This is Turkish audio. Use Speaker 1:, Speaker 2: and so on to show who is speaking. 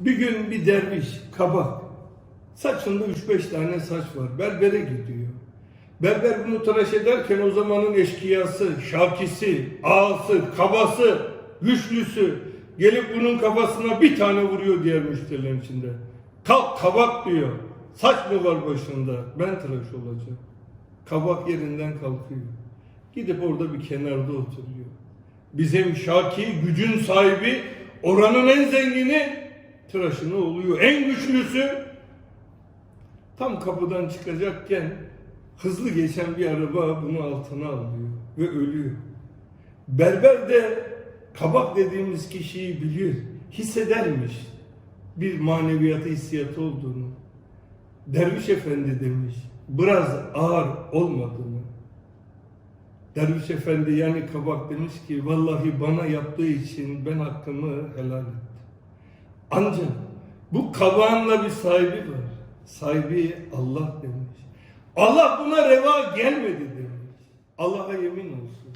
Speaker 1: Bir gün bir derviş, kabak. Saçında 3-5 tane saç var. Berbere gidiyor. Berber bunu tıraş ederken o zamanın eşkıyası, şakisi, ağası, kabası, güçlüsü gelip bunun kafasına bir tane vuruyor diğer müşterilerin içinde. Kalk kabak diyor. Saç mı var başında? Ben tıraş olacağım. Kabak yerinden kalkıyor. Gidip orada bir kenarda oturuyor. Bizim Şaki gücün sahibi oranın en zengini tıraşını oluyor. En güçlüsü tam kapıdan çıkacakken hızlı geçen bir araba bunu altına alıyor ve ölüyor. Berber de kabak dediğimiz kişiyi bilir, hissedermiş bir maneviyatı hissiyatı olduğunu. Derviş efendi demiş, biraz ağır olmadı mı? Derviş efendi yani kabak demiş ki vallahi bana yaptığı için ben hakkımı helal ettim. Ancak bu kabağınla bir sahibi var. Sahibi Allah demiş. Allah buna reva gelmedi demiş. Allah'a yemin olsun.